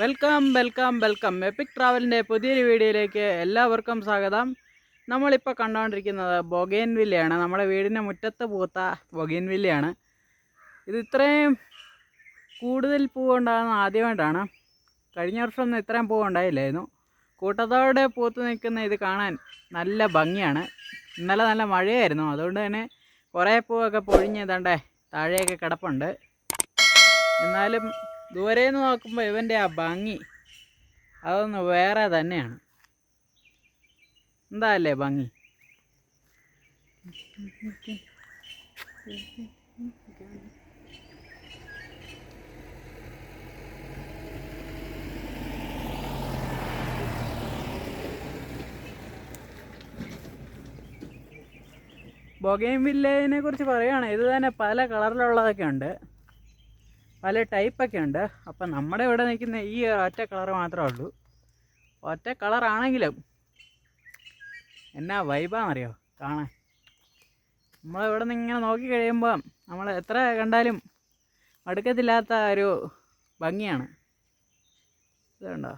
Welcome welcome welcome epic ട്രാവലിന്റെ പുതിയൊരു വീഡിയോയിലേക്ക് എല്ലാവർക്കും സ്വാഗതം. നമ്മളിപ്പോൾ കണ്ടുകൊണ്ടിരിക്കുന്നത് ബൊഗേൻ വില്ലയാണ് നമ്മുടെ വീടിന്റെ മുറ്റത്ത് പൂത്ത ബൊഗേൻ വില്ലയാണ് ഇത് ഇത്രയും കൂടുതൽ പൂവുണ്ടാകുന്ന ആദ്യമായിട്ടാണ് കഴിഞ്ഞ വർഷം ഒന്നും ഇത്രയും പൂവുണ്ടായില്ലായിരുന്നു കൂട്ടത്തോടെ പൂത്ത് നിൽക്കുന്ന ഇത് കാണാൻ നല്ല ഭംഗിയാണ്. ഇന്നലെ നല്ല മഴയായിരുന്നു. അതുകൊണ്ട് തന്നെ കുറേ പൂവൊക്കെ പൊഴിഞ്ഞ് ഇതണ്ടേ താഴെയൊക്കെ കിടപ്പുണ്ട്. എന്നാലും ദൂരെ നിന്ന് നോക്കുമ്പോൾ ഇവന്റെ ആ ഭംഗി. അതൊന്ന് വേറെ തന്നെയാണ്. എന്താ അല്ലേ ഭംഗി? ബൊഗൈൻ വില്ലേജിനെ കുറിച്ച് പറയുകയാണെങ്കിൽ ഇത് തന്നെ പല കളറിലുള്ളതൊക്കെ ഉണ്ട്. പല ടൈപ്പൊക്കെ ഉണ്ട്. അപ്പം നമ്മുടെ ഇവിടെ നിൽക്കുന്ന ഈ ഒറ്റ കളർ മാത്രമേ ഉള്ളൂ. ഒറ്റ കളറാണെങ്കിലും എന്നാ വൈബാണെന്നറിയോ കാണാൻ. നമ്മളിവിടെ നിന്ന് ഇങ്ങനെ നോക്കി കഴിയുമ്പോൾ നമ്മൾ എത്ര കണ്ടാലും മടുക്കത്തില്ലാത്ത ഒരു ഭംഗിയാണ്. ഇതുണ്ടോ?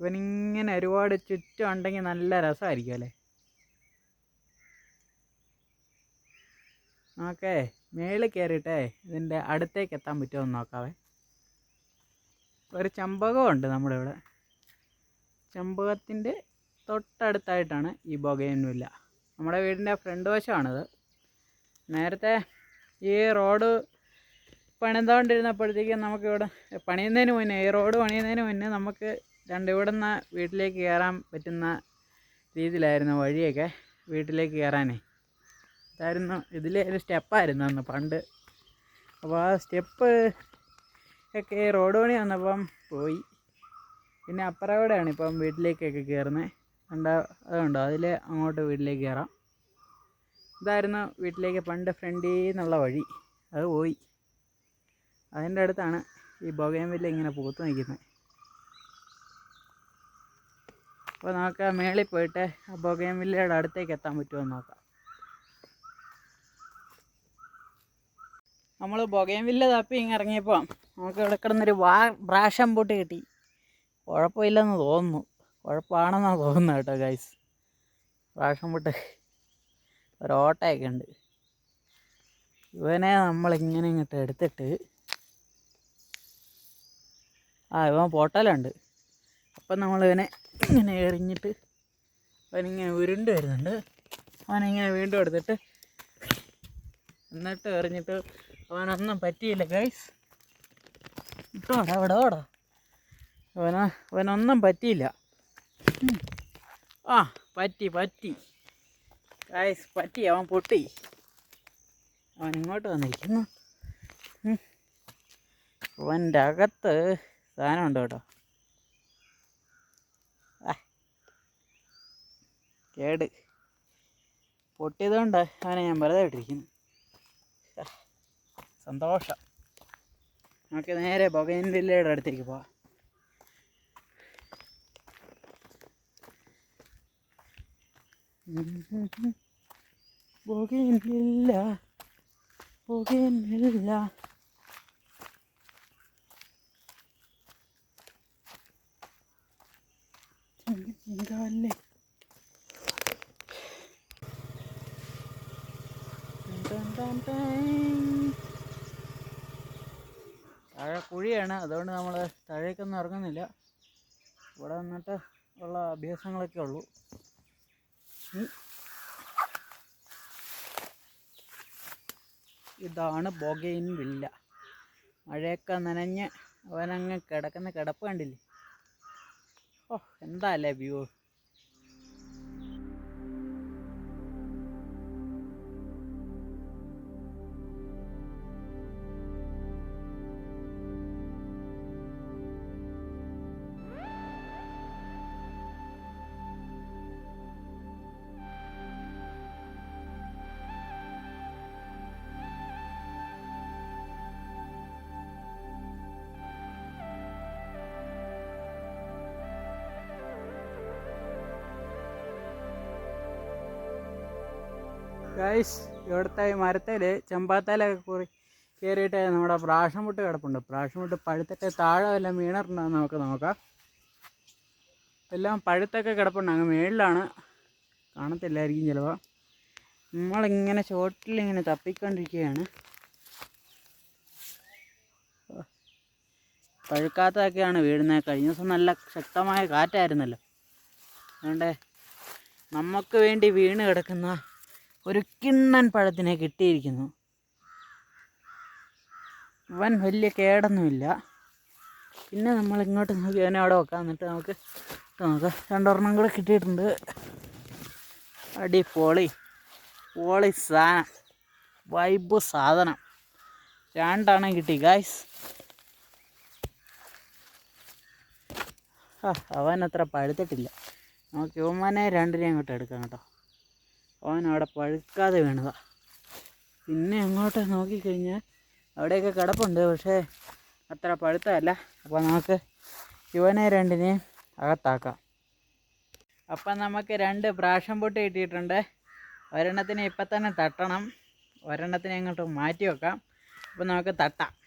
ഇവനിങ്ങനെ ഒരുപാട് ചുറ്റും ഉണ്ടെങ്കിൽ നല്ല രസമായിരിക്കും അല്ലേ? ഓക്കെ മേളിൽ കയറിയിട്ടേ ഇതിന്റെ അടുത്തേക്ക് എത്താൻ പറ്റുമോ എന്ന് നോക്കാവേ. ഒരു ചമ്പകമുണ്ട് നമ്മുടെ ഇവിടെ ചെമ്പകത്തിന്റെ തൊട്ടടുത്തായിട്ടാണ് ഈ ബൊഗൈൻവില്ല നമ്മുടെ വീടിന്റെ ഫ്രണ്ട് വശമാണിത്. നേരത്തെ ഈ റോഡ് പണിതുകൊണ്ടിരുന്നപ്പോഴത്തേക്കും നമുക്കിവിടെ പണിയുന്നതിന് മുന്നേ ഈ റോഡ് പണിയുന്നതിന് മുന്നേ നമുക്ക് രണ്ട് ഇവിടെ നിന്ന് വീട്ടിലേക്ക് കയറാൻ പറ്റുന്ന രീതിയിലായിരുന്നു വഴിയൊക്കെ വീട്ടിലേക്ക് കയറാനേ. ഇതായിരുന്നു. ഇതിലെ ഒരു സ്റ്റെപ്പായിരുന്നു അന്ന് പണ്ട്. അപ്പോൾ ആ സ്റ്റെപ്പ് ഒക്കെ റോഡ് പണി വന്നപ്പം പോയി. പിന്നെ അപ്പുറവിടെയാണ് ഇപ്പം വീട്ടിലേക്കൊക്കെ കയറുന്നത് കണ്ട അതുണ്ടോ അതിൽ അങ്ങോട്ട് വീട്ടിലേക്ക് കയറാം ഇതായിരുന്നു വീട്ടിലേക്ക് പണ്ട് ഫ്രണ്ടിൽ നിന്നുള്ള വഴി. അത് പോയി. അതിന്റെ അടുത്താണ് ഈ ബൊഗൈൻവില്ല ഇങ്ങനെ പൂത്ത് നിൽക്കുന്നത്. അപ്പോൾ നമുക്ക് മേളിൽ പോയിട്ട് ആ ബൊഗൈൻവില്ലയുടെ അടുത്തേക്ക് എത്താൻ പറ്റുമോ എന്ന് നോക്കാം. നമ്മൾ ബൊഗൈൻവില്ല തപ്പി ഇങ്ങ് ഇറങ്ങിയപ്പോൾ നമുക്ക് ഇവിടെ കിടന്നൊരു വാ ബ്രാഷം പൊട്ട് കിട്ടി. കുഴപ്പമില്ലെന്ന് തോന്നുന്നു. കുഴപ്പമാണെന്നാണ് തോന്നുന്നത് കേട്ടോ ഗൈസ് ബ്രാഷം പൊട്ട് ഒരോട്ടയൊക്കെ ഉണ്ട് ഇവനെ നമ്മളിങ്ങനെ ഇങ്ങോട്ട് എടുത്തിട്ട് ആ ഇവൻ പൊട്ടലുണ്ട്. അപ്പം നമ്മളിവനെ ഇങ്ങനെ എറിഞ്ഞിട്ട് അവനിങ്ങനെ ഉരുണ്ട് വരുന്നുണ്ട്. അവനിങ്ങനെ വീണ്ടും എടുത്തിട്ട് എന്നിട്ട് എറിഞ്ഞിട്ട് അവനൊന്നും പറ്റിയില്ല ഗൈസ് ഇട്ടോടാ അവിടെ ഓടാ അവന അവനൊന്നും പറ്റിയില്ല. ആ പറ്റി പറ്റി. ഗൈസ് പറ്റി അവൻ പൊട്ടി. അവൻ ഇങ്ങോട്ട് വന്നിരിക്കുന്നു. അവന്റെ അകത്ത് സാധനമുണ്ട് കേട്ടോ. കേട്. പൊട്ടിയതുകൊണ്ട് അവനെ ഞാൻ വെറുതെ ഇട്ടിരിക്കുന്നു സന്തോഷം. നമുക്ക് നേരെ ബൊഗൈൻ വില്ലയുടെ അടുത്തേക്ക് പോവാം. ബൊഗൈൻ. താഴെ കുഴിയാണ്. അതുകൊണ്ട് നമ്മൾ താഴേക്കൊന്നും ഇറങ്ങുന്നില്ല. ഇവിടെ വന്നിട്ട് ഉള്ള അഭ്യാസങ്ങളൊക്കെ ഉള്ളൂ. ഇതാണ് ബൊഗൈൻ വില്ല. മഴയൊക്കെ നനഞ്ഞ് അവനങ്ങ് കിടക്കുന്ന കിടപ്പ് കണ്ടില്ലേ? ഓ എന്താ അല്ലേ വ്യൂ? ഗൈസ് ഇവിടുത്തെ മരത്തേൽ ചെമ്പാത്താലൊക്കെ കുറി കയറിയിട്ട് നമ്മുടെ പ്രാഷൻ മുട്ട് കിടപ്പുണ്ട്. പ്രാഷൻ മുട്ട് പഴുത്തൊക്കെ താഴെ വല്ല എന്ന് നമുക്ക് നോക്കാം. എല്ലാം പഴുത്തൊക്കെ കിടപ്പുണ്ട്. അങ്ങ് മേളിലാണ്. കാണത്തില്ലായിരിക്കും ചിലപ്പോൾ നമ്മളിങ്ങനെ ചോട്ടിലിങ്ങനെ തപ്പിക്കൊണ്ടിരിക്കുകയാണ്. പഴുക്കാത്തതൊക്കെയാണ് വീഴുന്നത്. കഴിഞ്ഞ ദിവസം നല്ല ശക്തമായ കാറ്റായിരുന്നല്ലോ. അതുകൊണ്ട് നമുക്ക് വേണ്ടി വീണ് കിടക്കുന്ന ഒരു കിണ്ണൻ പഴത്തിനെ കിട്ടിയിരിക്കുന്നു. വൻ വലിയ കേടൊന്നുമില്ല. പിന്നെ നമ്മൾ ഇങ്ങോട്ട് നോക്കി അതിനെ അവിടെ വെക്കാം. എന്നിട്ട് നമുക്ക് നോക്കാം. രണ്ടൊരെണ്ണം കൂടെ കിട്ടിയിട്ടുണ്ട്. അടിപൊളി. പൊളി സാധനം. വൈബ് സാധനം. രണ്ടെണ്ണം കിട്ടി ഗായ്സ് അവൻ അത്ര പഴുത്തിട്ടില്ല. നമുക്ക് ഇവന്മാനെ രണ്ടിനെ അങ്ങോട്ട് എടുക്കാം കേട്ടോ. അവൻ അവിടെ പഴുക്കാതെ വീണതാ. പിന്നെ അങ്ങോട്ട് നോക്കിക്കഴിഞ്ഞാൽ അവിടെയൊക്കെ കിടപ്പുണ്ട് പക്ഷേ അത്ര പഴുത്തതല്ല. അപ്പോൾ നമുക്ക് ഇവനെ രണ്ടിനെയും അകത്താക്കാം. അപ്പം നമുക്ക് രണ്ട് പ്രാഷം പൊട്ടി കിട്ടിയിട്ടുണ്ട്. ഒരെണ്ണത്തിനെ ഇപ്പം തന്നെ തട്ടണം. ഒരെണ്ണത്തിനെ അങ്ങോട്ട് മാറ്റി വെക്കാം. അപ്പം നമുക്ക് തട്ടാം.